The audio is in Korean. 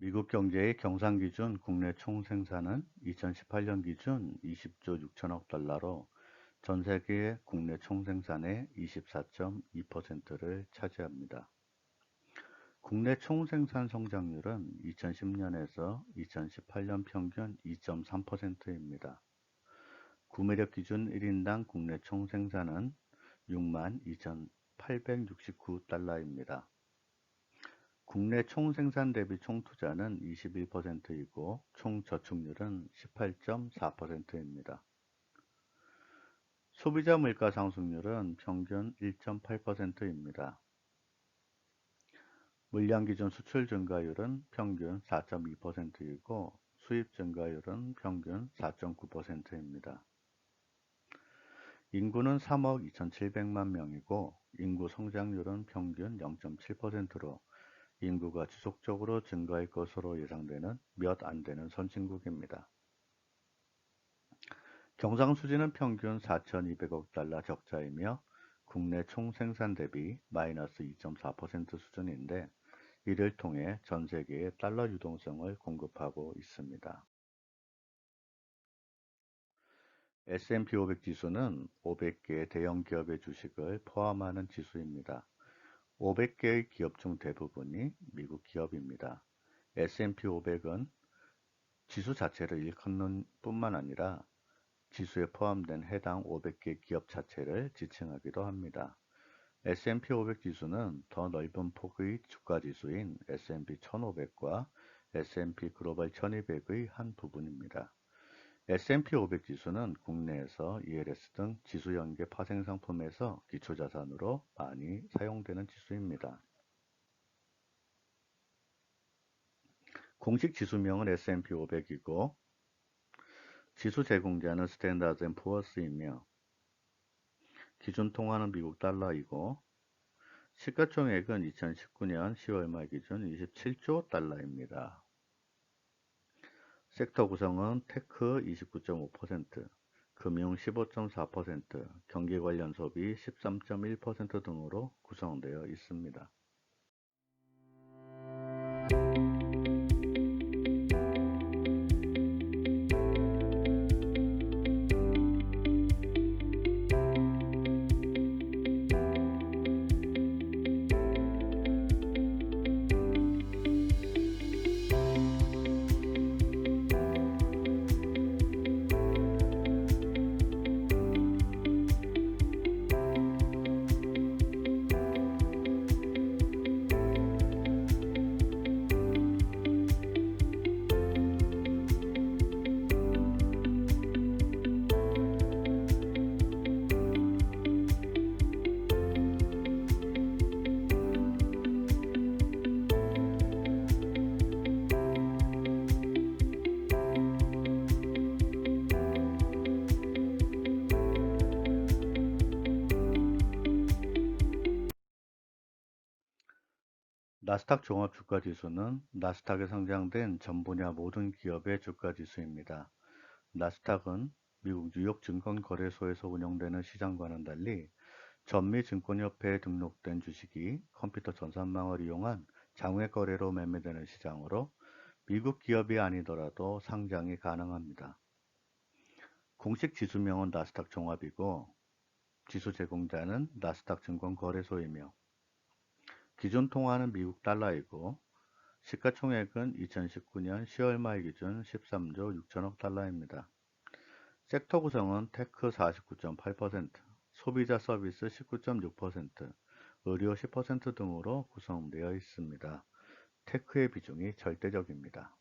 미국 경제의 경상 기준 국내 총 생산은 2018년 기준 20조 6천억 달러로 전 세계 국내 총 생산의 24.2%를 차지합니다. 국내 총 생산 성장률은 2010년에서 2018년 평균 2.3%입니다. 구매력 기준 1인당 국내 총 생산은 62,869달러입니다. 국내 총 생산 대비 총 투자는 21%이고 총 저축률은 18.4%입니다. 소비자 물가 상승률은 평균 1.8%입니다. 물량 기준 수출 증가율은 평균 4.2%이고 수입 증가율은 평균 4.9%입니다. 인구는 3억 2,700만 명이고 인구 성장률은 평균 0.7%로 인구가 지속적으로 증가할 것으로 예상되는 몇 안 되는 선진국입니다. 경상수지는 평균 4,200억 달러 적자이며 국내 총생산 대비 마이너스 2.4% 수준인데 이를 통해 전 세계에 달러 유동성을 공급하고 있습니다. S&P 500 지수는 500개의 대형 기업의 주식을 포함하는 지수입니다. 500개의 기업 중 대부분이 미국 기업입니다. S&P 500은 지수 자체를 일컫는 뿐만 아니라 지수에 포함된 해당 500개 기업 자체를 지칭하기도 합니다. S&P 500 지수는 더 넓은 폭의 주가 지수인 S&P 1500과 S&P 글로벌 1200의 한 부분입니다. S&P 500 지수는 국내에서 ELS 등 지수 연계 파생 상품에서 기초 자산으로 많이 사용되는 지수입니다. 공식 지수명은 S&P 500이고 지수 제공자는 스탠다드 앤 푸어스이며 기준 통화는 미국 달러이고 시가총액은 2019년 10월 말 기준 27조 달러입니다. 섹터 구성은 테크 29.5%, 금융 15.4%, 경기 관련 소비 13.1% 등으로 구성되어 있습니다. 나스닥 종합주가지수는 나스닥에 상장된 전 분야 모든 기업의 주가지수입니다. 나스닥은 미국 뉴욕 증권거래소에서 운영되는 시장과는 달리 전미증권협회에 등록된 주식이 컴퓨터 전산망을 이용한 장외 거래로 매매되는 시장으로 미국 기업이 아니더라도 상장이 가능합니다. 공식 지수명은 나스닥 종합이고 지수 제공자는 나스닥 증권거래소이며 기준 통화는 미국 달러이고 시가총액은 2019년 10월 말 기준 13조 6천억 달러입니다. 섹터 구성은 테크 49.8%, 소비자 서비스 19.6%, 의료 10% 등으로 구성되어 있습니다. 테크의 비중이 절대적입니다.